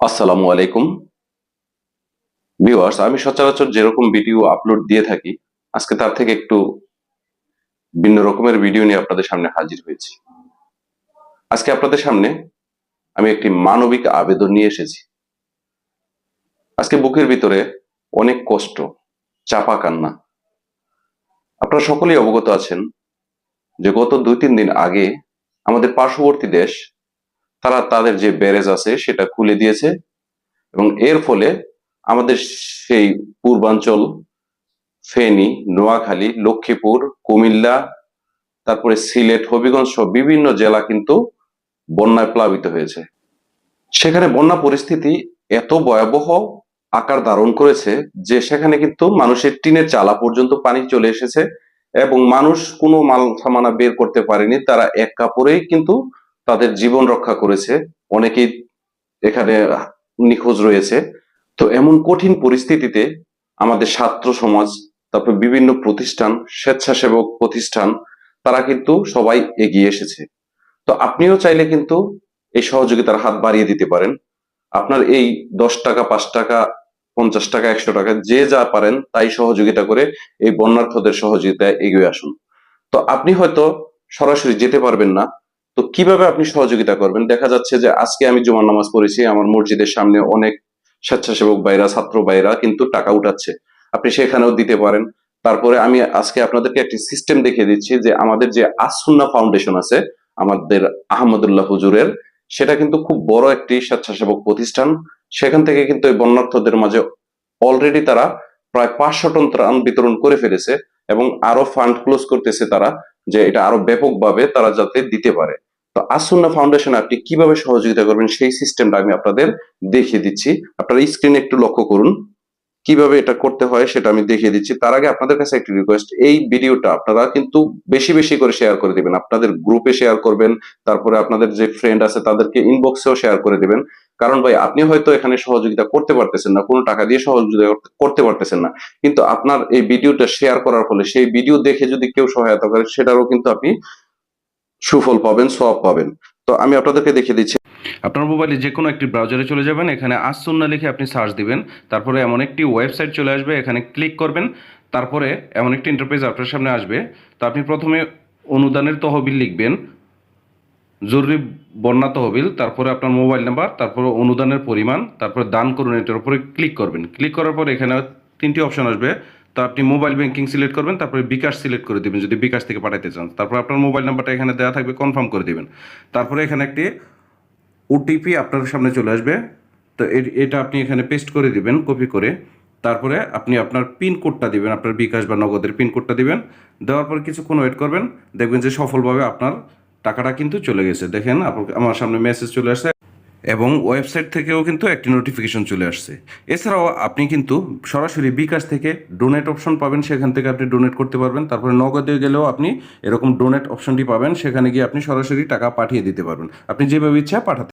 আসসালামু আলাইকুম। ভিউয়ার্স আমি সচরাচর যেরকম ভিডিও আপলোড দিয়ে থাকি, আজকে তার থেকে একটু ভিন্ন রকমের ভিডিও নিয়ে আপনাদের সামনে হাজির হয়েছি। আজকে আপনাদের সামনে আমি একটি মানবিক আবেদন নিয়ে এসেছি। আজকে বুকের ভিতরে অনেক কষ্ট, চাপা কান্না। আপনারা সকলেই অবগত আছেন যে গত দুই তিন দিন আগে আমাদের পার্শ্ববর্তী দেশ তারা তাদের যে ব্যারেজ আছে সেটা খুলে দিয়েছে এবং এর ফলে আমাদের সেই পূর্বাঞ্চল, ফেনী, নোয়াখালী, লক্ষ্মীপুর, কুমিল্লা, তারপরে সিলেট, হবিগঞ্জ সহ বিভিন্ন জেলা কিন্তু বন্যায় প্লাবিত হয়েছে। সেখানে বন্যা পরিস্থিতি এত ভয়াবহ আকার ধারণ করেছে যে সেখানে কিন্তু মানুষের টিনের চালা পর্যন্ত পানি চলে এসেছে এবং মানুষ কোনো মাল সামানা বের করতে পারেনি। তারা এক কাপড়েই কিন্তু তাদের জীবন রক্ষা করেছে। অনেকেই এখানে নিখোঁজ রয়েছে। তো এমন কঠিন পরিস্থিতিতে আমাদের ছাত্র সমাজ, তারপর বিভিন্ন প্রতিষ্ঠান, স্বেচ্ছাসেবক প্রতিষ্ঠান, তারা কিন্তু সবাই এগিয়ে এসেছে। তো আপনিও চাইলে কিন্তু এই সহযোগিতার হাত বাড়িয়ে দিতে পারেন। আপনার এই দশ টাকা, পাঁচ টাকা, পঞ্চাশ টাকা, একশো টাকা, যে যা পারেন তাই সহযোগিতা করে এই বন্যার্থদের সহযোগিতায় এগিয়ে আসুন। তো আপনি হয়তো সরাসরি যেতে পারবেন না তো কীভাবে আপনি সহযোগিতা করবেন? দেখা যাচ্ছে যে আজকে আমি জুমার নামাজ পড়েছি, আমার মসজিদের সামনে অনেক স্বেচ্ছাসেবক বাইরা ছাত্র বাইরা কিন্তু টাকা উঠাচ্ছে। আপনি সেখানেও দিতে পারেন। তারপরে আমি আজকে আপনাদেরকে একটি সিস্টেম দেখিয়ে দিচ্ছি যে আমাদের যে আসুন্না ফাউন্ডেশন আছে, আমাদের আহমদুল্লাহ হুজুরের, সেটা কিন্তু খুব বড় একটি স্বেচ্ছাসেবক প্রতিষ্ঠান। সেখান থেকে কিন্তু এই বন্যার্থদের মাঝে অলরেডি তারা প্রায় পাঁচশো টন ত্রাণ বিতরণ করে ফেলেছে এবং আরও ফান্ড ক্লোজ করতেছে তারা, যে এটা আরও ব্যাপকভাবে তারা যাতে দিতে পারে। তো আসুন্না ফাউন্ডেশন আপনি কীভাবে সহযোগিতা করবেন সেই সিস্টেমটা আমি আপনাদের দেখিয়ে দিচ্ছি। আপনারা স্ক্রিনে একটু লক্ষ্য করুন। কীভাবে এটা করতে হয় সেটা আমি দেখিয়ে দিচ্ছি। তার আগে আপনাদের কাছে একটি রিকোয়েস্ট এই ভিডিওটা আপনারা কিন্তু বেশি বেশি করে শেয়ার করে দিবেন। আপনাদের গ্রুপে শেয়ার করবেন, তারপরে আপনাদের যে ফ্রেন্ড আছে তাদেরকে ইনবক্সেও শেয়ার করে দিবেন। কারণ ভাই, আপনি হয়তো এখানে সহযোগিতা করতে পারতেছেন না, কোনো টাকা দিয়ে সহযোগিতা করতে- পারতেছেন না। কিন্তু আপনার এই ভিডিওটা শেয়ার করার ফলে, সেই ভিডিও দেখে যদি কেউ সহায়তা করে, সেটারও কিন্তু আপনি সুফল পাবেন সব পাবেন। তো আমি আপনাদেরকে দেখিয়ে দিচ্ছি। আপনার মোবাইলে যে কোনো একটি ব্রাউজারে চলে যাবেন, এখানে আসুন্না লিখে আপনি সার্চ দিবেন, তারপরে এমন একটি ওয়েবসাইট চলে আসবে, এখানে ক্লিক করবেন, তারপরে এমন একটি ইন্টারপ্রাইজ আপনার সামনে আসবে। তো আপনি প্রথমে অনুদানের তহবিল লিখবেন, জরুরি বন্যা তহবিল, তারপরে আপনার মোবাইল নাম্বার তারপরে অনুদানের পরিমাণ, তারপরে দান করুন এটার উপরে ক্লিক করবেন। ক্লিক করার পর এখানে তিনটি অপশন আসবে তো আপনি মোবাইল ব্যাংকিং সিলেক্ট করবেন, তারপরে বিকাশ সিলেক্ট করে দিবেন, যদি বিকাশ থেকে পাঠাতে চান। তারপর আপনার মোবাইল নাম্বারটা এখানে দেওয়া থাকবে কনফার্ম করে দিবেন। তারপরে এখানে একটি ওটিপি আপনার সামনে চলে আসবে। তো এটা আপনি এখানে পেস্ট করে দিবেন কপি করে। তারপরে আপনি আপনার পিন কোডটা দিবেন, আপনার বিকাশ বা নগদের পিন কোডটা দিবেন। দেওয়ার পর কিছুক্ষণ ওয়েট করবেন, দেখবেন যে সফলভাবে আপনার টাকাটা কিন্তু চলে গেছে। দেখেন আমার সামনে মেসেজ চলে আসছে। এবং ওয়েবসাইট থেকেও কিন্তু একটি নোটিফিকেশন চলে আসছে। এছাড়াও আপনি কিন্তু সরাসরি বিকাশ থেকে ডোনেট অপশন পাবেন, সেখান থেকে আপনি ডোনেট করতে পারবেন। তারপরে নগদে গেলেও আপনি এরকম ডোনেট অপশনটি পাবেন, সেখানে গিয়ে আপনি সরাসরি টাকা পাঠিয়ে দিতে পারবেন। আপনি যেভাবে ইচ্ছা পাঠাতে